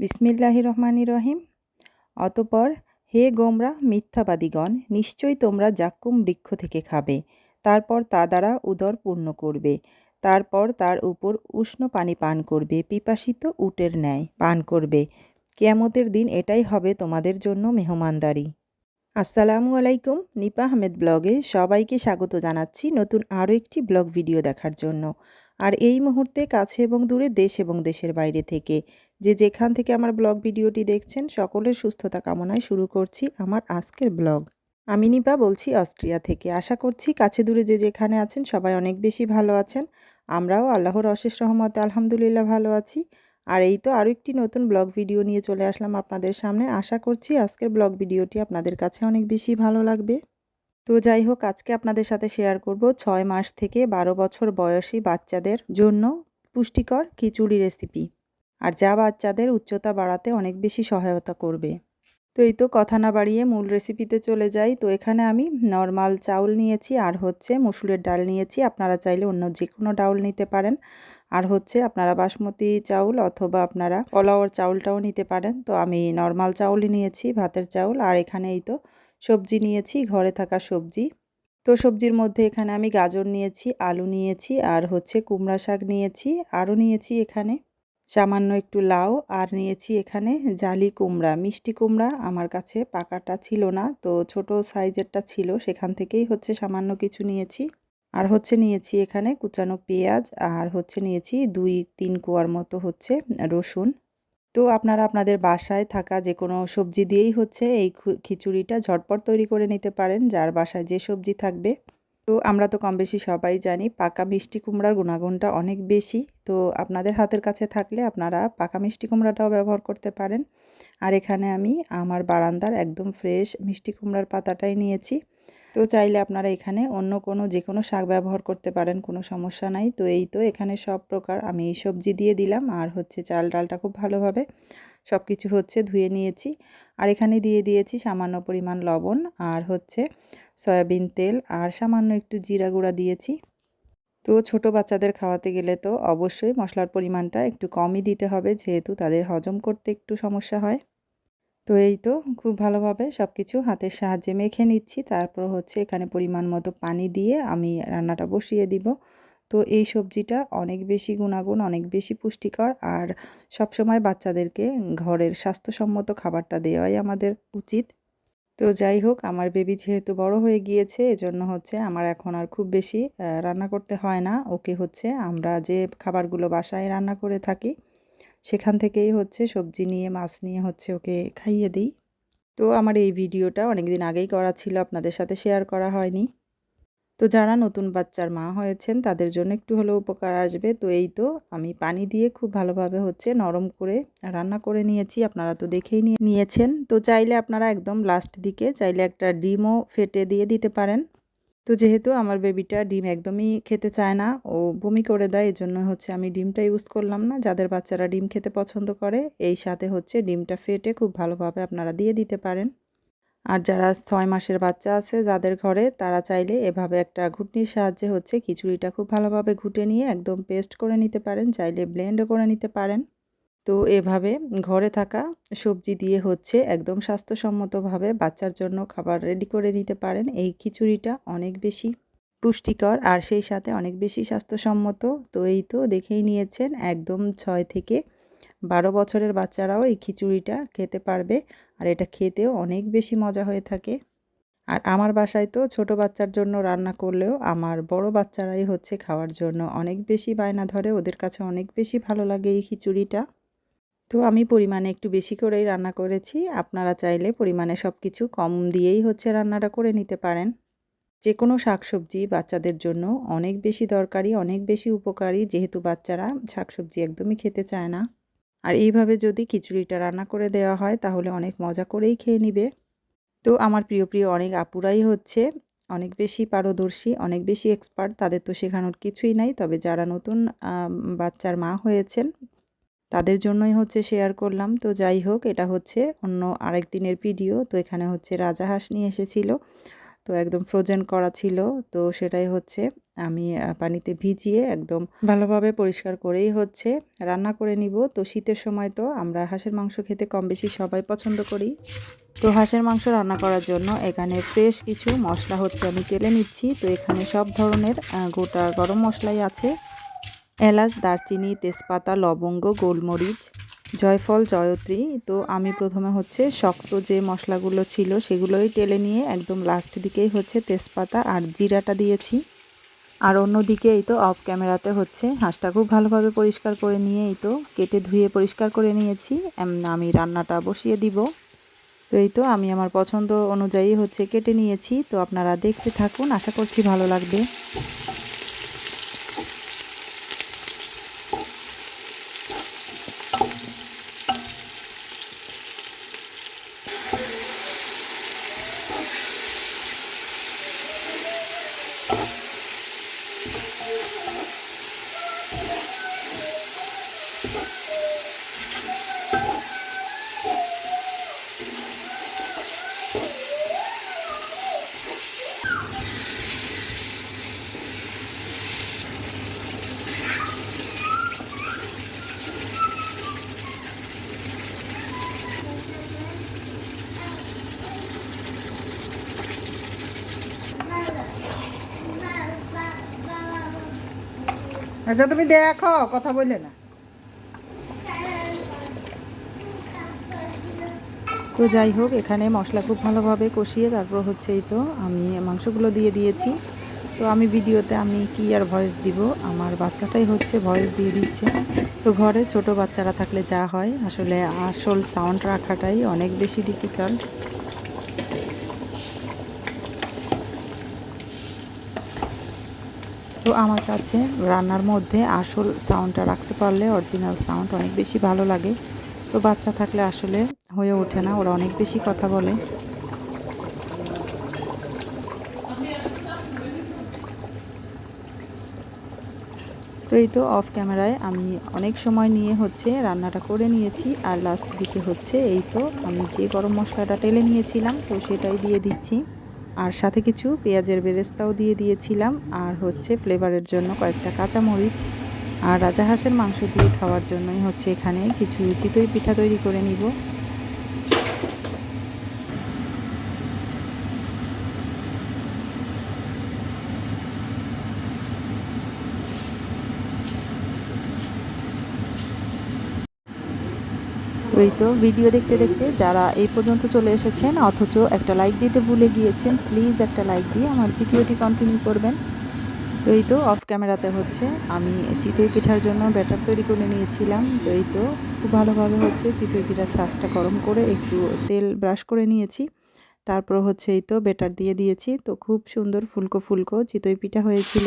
বিসমিল্লাহি রহমানি রহিম অতপর, হে গোমরা মিথ্যাবাদীগণ নিশ্চয়ই তোমরা জাক্কুম বৃক্ষ থেকে খাবে, তারপর তা দ্বারা উদর পূর্ণ করবে, তারপর তার উপর উষ্ণ পানি পান করবে, পিপাসিত উটের ন্যায় পান করবে। কেয়ামতের দিন এটাই হবে তোমাদের জন্য মেহমানদারি। আসসালামু আলাইকুম, নিপা আহমেদ ব্লগে সবাইকে স্বাগত জানাচ্ছি নতুন আরও একটি ব্লগ ভিডিও দেখার জন্য। আর এই মুহূর্তে কাছে এবং দূরে দেশ এবং দেশের বাইরে থেকে যে যেখান থেকে আমার ব্লগ ভিডিওটি দেখছেন, সকলের সুস্থতা কামনায় শুরু করছি আমার আজকের ব্লগ। আমি নিপা বলছি অস্ট্রিয়া থেকে। আশা করছি কাছে দূরে যে যেখানে আছেন, সবাই অনেক বেশি ভালো আছেন। আমরাও আল্লাহর অশেষ রহমতে আলহামদুলিল্লাহ ভালো আছি। আর এই তো আরও একটি নতুন ব্লগ ভিডিও নিয়ে চলে আসলাম আপনাদের সামনে। আশা করছি আজকের ব্লগ ভিডিওটি আপনাদের কাছে অনেক বেশি ভালো লাগবে। তো যাই হোক, আজকে আপনাদের সাথে শেয়ার করব ছয় মাস থেকে বারো বছর বয়সী বাচ্চাদের জন্য পুষ্টিকর খিচুড়ি রেসিপি। আর যা বাচ্চাদের উচ্চতা বাড়াতে অনেক বেশি সহায়তা করবে। তো এই তো কথা না বাড়িয়ে মূল রেসিপিতে চলে যাই। তো এখানে আমি নর্মাল চাউল নিয়েছি, আর হচ্ছে মসুরের ডাল নিয়েছি। আপনারা চাইলে অন্য যে কোনো ডাউল নিতে পারেন। আর হচ্ছে আপনারা বাসমতি চাউল অথবা আপনারা পোলাওর চাউলটাও নিতে পারেন। তো আমি নর্মাল চাউলই নিয়েছি, ভাতের চাউল। আর এখানে এই তো সবজি নিয়েছি, ঘরে থাকা সবজি। তো সবজির মধ্যে এখানে আমি গাজর নিয়েছি, আলু নিয়েছি, আর হচ্ছে কুমড়া শাক নিয়েছি, আরও নিয়েছি এখানে। সামান্য একটু লাউ আর নিয়েছি এখানে জালি কুমড়া। মিষ্টি কুমড়া আমার কাছে পাকাটা ছিল না, তো ছোট সাইজেরটা ছিল, সেখান থেকেই হচ্ছে সামান্য কিছু নিয়েছি। আর হচ্ছে নিয়েছি এখানে কুচানো পেঁয়াজ আর হচ্ছে নিয়েছি দুই তিন কুয়ার মতো হচ্ছে রসুন। তো আপনারা আপনাদের বাসায় থাকা যে কোনো সবজি দিয়েই হচ্ছে এই খিচুড়িটা ঝটপট তৈরি করে নিতে পারেন, যার বাসায় যে সবজি থাকবে। তো আমরা তো কম বেশি সবাই জানি পাকা মিষ্টি কুমড়ার গুণাগুণটা অনেক বেশি। তো আপনাদের হাতের কাছে থাকলে আপনারা পাকা মিষ্টি কুমড়াটাও ব্যবহার করতে পারেন। আর এখানে আমি আমার বারান্দার একদম ফ্রেশ মিষ্টি কুমড়ার পাতাটাই নিয়েছি। তো চাইলে আপনারা এখানে অন্য কোনো যে কোনো শাক ব্যবহার করতে পারেন, কোনো সমস্যা নাই। তো এই তো এখানে সব প্রকার আমি এই সবজি দিয়ে দিলাম। আর হচ্ছে চাল ডালটা খুব ভালোভাবে সব কিছু হচ্ছে ধুয়ে নিয়েছি। আর এখানে দিয়ে দিয়েছি সামান্য পরিমাণ লবণ আর হচ্ছে সয়াবিন তেল আর সামান্য একটু জিরা গুঁড়া দিয়েছি। তো ছোট বাচ্চাদের খাওয়াতে গেলে তো অবশ্যই মশলার পরিমাণটা একটু কমই দিতে হবে, যেহেতু তাদের হজম করতে একটু সমস্যা হয়। তো এই তো খুব ভালোভাবে সব কিছু হাতের সাহায্যে মেখে নিচ্ছি। তারপর হচ্ছে এখানে পরিমাণ মতো পানি দিয়ে আমি রান্নাটা বসিয়ে দিব। তো এই সবজিটা অনেক বেশি গুণাগুণ, অনেক বেশি পুষ্টিকর আর সবসময় বাচ্চাদেরকে ঘরের স্বাস্থ্যসম্মত খাবারটা দেওয়াই আমাদের উচিত। তো যাই হোক, আমার বেবি যেহেতু বড় হয়ে গিয়েছে, এজন্য হচ্ছে আমার এখন আর খুব বেশি রান্না করতে হয় না। ওকে হচ্ছে আমরা যে খাবারগুলো বাসায় রান্না করে থাকি সেখান থেকেই হচ্ছে সবজি নিয়ে, মাছ নিয়ে হচ্ছে ওকে খাইয়ে দিই। তো আমার এই ভিডিওটা অনেক দিন আগেই করা ছিল, আপনাদের সাথে শেয়ার করা হয়নি। তো যারা নতুন বাচ্চার মা হয়েছেন, তাদের জন্য একটু হলেও উপকার আসবে। তো এই তো, আমি পানি দিয়ে খুব ভালোভাবে হচ্ছে নরম করে রান্না করে নিয়েছি, আপনারা তো দেখেই নিয়েছেন। তো চাইলে আপনারা একদম লাস্ট দিকে চাইলে একটা ডিমও ফেটে দিয়ে দিতে পারেন। তো যেহেতু আমার বেবিটা ডিম একদমই খেতে চায় না, ও বমি করে দেয় এই জন্য হচ্ছে আমি ডিমটা ইউজ করলাম না। যাদের বাচ্চারা ডিম খেতে পছন্দ করে, এই সাথে হচ্ছে ডিমটা ফেটে খুব ভালোভাবে আপনারা দিয়ে দিতে পারেন। আর যারা ছয় মাসের বাচ্চা আছে যাদের ঘরে, তারা চাইলে এভাবে একটা ঘুটনির সাহায্যে হচ্ছে খিচুড়িটা খুব ভালোভাবে ঘুটে নিয়ে একদম পেস্ট করে নিতে পারেন, চাইলে ব্লেন্ডও করে নিতে পারেন। তো এভাবে ঘরে থাকা সবজি দিয়ে হচ্ছে একদম স্বাস্থ্যসম্মতভাবে বাচ্চার জন্য খাবার রেডি করে দিতে পারেন। এই খিচুড়িটা অনেক বেশি পুষ্টিকর আর সেই সাথে অনেক বেশি স্বাস্থ্যসম্মত। তো এই তো দেখেই নিয়েছেন একদম ছয় থেকে বারো বছরের বাচ্চারাও এই খিচুড়িটা খেতে পারবে আর এটা খেতেও অনেক বেশি মজা হয়ে থাকে। আর আমার বাসায় তো ছোট বাচ্চার জন্য রান্না করলেও আমার বড় বাচ্চারাই হচ্ছে খাওয়ার জন্য অনেক বেশি বায়না ধরে। ওদের কাছে অনেক বেশি ভালো লাগে এই খিচুড়িটা। তো আমি পরিমাণে একটু বেশি করেই রান্না করেছি। আপনারা চাইলে পরিমাণে সব কিছু কম দিয়েই হচ্ছে রান্নাটা করে নিতে পারেন। যে কোনো শাকসবজি বাচ্চাদের জন্য অনেক বেশি দরকারি, অনেক বেশি উপকারী, যেহেতু বাচ্চারা শাকসবজি একদমই খেতে চায় না। আর এইভাবে যদি খিচুড়িটা রান্না করে দেওয়া হয়, তাহলে অনেক মজা করেই খেয়ে নিবে। তো আমার প্রিয় প্রিয় অনেক আপুরাই হচ্ছে অনেক বেশি পারদর্শী, অনেক বেশি এক্সপার্ট, তাদের তো শেখানোর কিছুই নাই। তবে যারা নতুন বাচ্চার মা হয়েছেন তাদের জন্যই হচ্ছে শেয়ার করলাম। তো যাই হোক, এটা হচ্ছে অন্য আরেক দিনের ভিডিও তো এখানে হচ্ছে রাজা হাঁস নিয়ে এসেছিল। তো একদম ফ্রোজেন করা ছিল। তো সেটাই হচ্ছে আমি পানিতে ভিজিয়ে একদম ভালোভাবে পরিষ্কার করেই হচ্ছে রান্না করে নিব। তো শীতের সময় তো আমরা হাঁসের মাংস খেতে কম বেশি সবাই পছন্দ করি। তো হাঁসের মাংস রান্না করার জন্য এখানে ফ্রেশ কিছু মশলা হচ্ছে আমি তেলে নিচ্ছি। তো এখানে সব ধরনের গোটা গরম মশলাই আছে। এলাচ, দারচিনি, তেজপাতা, লবঙ্গ, গোলমরিচ, জয়ফল, জয়ত্রী। তো আমি প্রথমে হচ্ছে শক্ত যে মশলাগুলো ছিল সেগুলোই টেলে নিয়ে একদম লাস্ট দিকেই হচ্ছে তেজপাতা আর জিরাটা দিয়েছি। আর অন্যদিকে এই তো অফ ক্যামেরাতে হচ্ছে হাঁসটা খুব ভালোভাবে পরিষ্কার করে নিয়ে এই তো কেটে ধুয়ে পরিষ্কার করে নিয়েছি। আমি রান্নাটা বসিয়ে দিব। তো এই তো আমি আমার পছন্দ অনুযায়ী হচ্ছে কেটে নিয়েছি। তো আপনারা দেখতে থাকুন, আশা করছি ভালো লাগবে। আচ্ছা তুমি দেখো, কথা বললে না। তো যাই হোক, এখানে মশলা খুব ভালোভাবে কষিয়ে তারপর হচ্ছে এই তো আমি মাংসগুলো দিয়ে দিয়েছি। তো আমি ভিডিওতে আমি কি আর ভয়েস দিব? আমার বাচ্চাটাই হচ্ছে ভয়েস দিয়ে দিচ্ছে। তো ঘরে ছোট বাচ্চারা থাকলে যা হয়, আসলে আসল সাউন্ড রাখাটাই অনেক বেশি ডিফিকাল্ট আমার কাছে রান্নার মধ্যে আসল সাউন্ডটা রাখতে পারলে অরিজিনাল সাউন্ড অনেক বেশি ভালো লাগে। তো বাচ্চা থাকলে আসলে হয়ে ওঠে না, ওরা অনেক বেশি কথা বলে। তো এই তো অফ ক্যামেরায় আমি অনেক সময় নিয়ে হচ্ছে রান্নাটা করে নিয়েছি, আর লাস্ট দিকে হচ্ছে এই তো আমি যে গরম মশলাটা টেলে নিয়েছিলাম, তো সেটাই দিয়ে দিচ্ছি। আর সাথে কিছু পেঁয়াজের বেরেস্তাও দিয়ে দিয়েছিলাম। আর হচ্ছে ফ্লেভারের জন্য কয়েকটা কাঁচামরিচ। আর রাজা হাঁসের মাংস দিয়ে খাওয়ার জন্যই হচ্ছে এখানে কিছু চিতই পিঠা তৈরি করে নিব। এই তো ভিডিও দেখতে দেখতে যারা এই পর্যন্ত চলে এসেছেন, অথচ একটা লাইক দিতে ভুলে গিয়েছেন প্লিজ একটা লাইক দিয়ে আমার ভিডিওটি কন্টিনিউ করবেন। তো এই তো অফ ক্যামেরাতে হচ্ছে, আমি চিতই পিঠার জন্য ব্যাটার তৈরি করে নিয়েছিলাম। তো এই তো খুব ভালোভাবে হচ্ছে চিতই পিঠার শ্বাসটা গরম করে একটু তেল ব্রাশ করে নিয়েছি। তারপর হচ্ছে এই তো ব্যাটার দিয়ে দিয়েছি। তো খুব সুন্দর ফুলকো ফুলকো চিতই পিঠা হয়েছিল।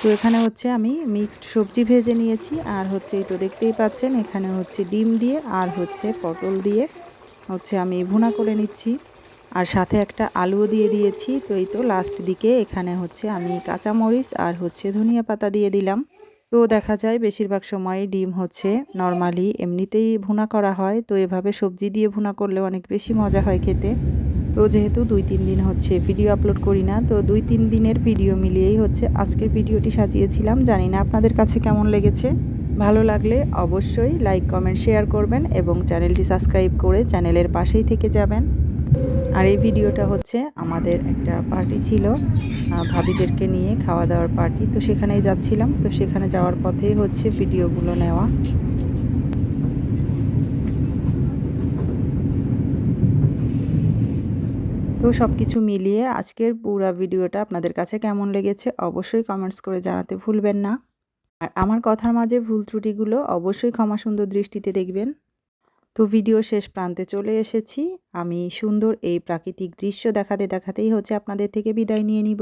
তো এখানে হচ্ছে আমি মিক্সড সবজি ভেজে নিয়েছি। আর হচ্ছে এই তো দেখতেই পাচ্ছেন, এখানে হচ্ছে ডিম দিয়ে আর হচ্ছে পটল দিয়ে হচ্ছে আমি ভুনা করে নিচ্ছি। আর সাথে একটা আলুও দিয়ে দিয়েছি। তো এই তো লাস্ট দিকে এখানে হচ্ছে আমি কাঁচামরিচ আর হচ্ছে ধনিয়া পাতা দিয়ে দিলাম। তো দেখা যায় বেশিরভাগ সময় ডিম হচ্ছে নর্মালি এমনিতেই ভুনা করা হয়। তো এভাবে সবজি দিয়ে ভুনা করলে অনেক বেশি মজা হয় খেতে। তো যেহেতু দুই, তিন দিন হচ্ছে ভিডিও আপলোড করি না, তো দুই, তিন দিনের ভিডিও মিলিয়েই হচ্ছে আজকের ভিডিওটি সাজিয়েছিলাম। জানি না আপনাদের কাছে কেমন লেগেছে। ভালো লাগলে অবশ্যই লাইক কমেন্ট শেয়ার করবেন এবং চ্যানেলটি সাবস্ক্রাইব করে চ্যানেলের পাশেই থেকে যাবেন। আর এই ভিডিওটা হচ্ছে আমাদের একটা পার্টি ছিল ভাবিদেরকে নিয়ে খাওয়া দাওয়ার পার্টি তো সেখানেই যাচ্ছিলাম, তো সেখানে যাওয়ার পথেই হচ্ছে ভিডিওগুলো নেওয়া। তো সব কিছু মিলিয়ে আজকের পুরা ভিডিওটা আপনাদের কাছে কেমন লেগেছে অবশ্যই কমেন্টস করে জানাতে ভুলবেন না। আর আমার কথার মাঝে ভুল ত্রুটিগুলো অবশ্যই ক্ষমা সুন্দর দৃষ্টিতে দেখবেন। তো ভিডিও শেষ প্রান্তে চলে এসেছি। আমি সুন্দর এই প্রাকৃতিক দৃশ্য দেখাতে দেখাতেই হচ্ছে আপনাদের থেকে বিদায় নিয়ে নিব।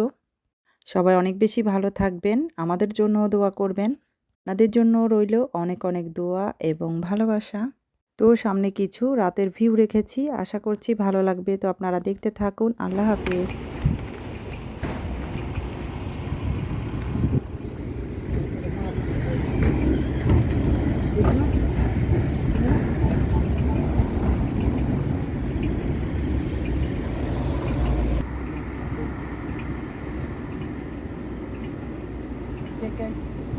সবাই অনেক বেশি ভালো থাকবেন, আমাদের জন্যও দোয়া করবেন। আপনাদের জন্য রইল অনেক অনেক দোয়া এবং ভালোবাসা। তো সামনে কিছু রাতের ভিউ রেখেছি। আশা করছি ভালো লাগবে। তো আপনারা দেখতে থাকুন। আল্লাহ হাফিজ। আচ্ছা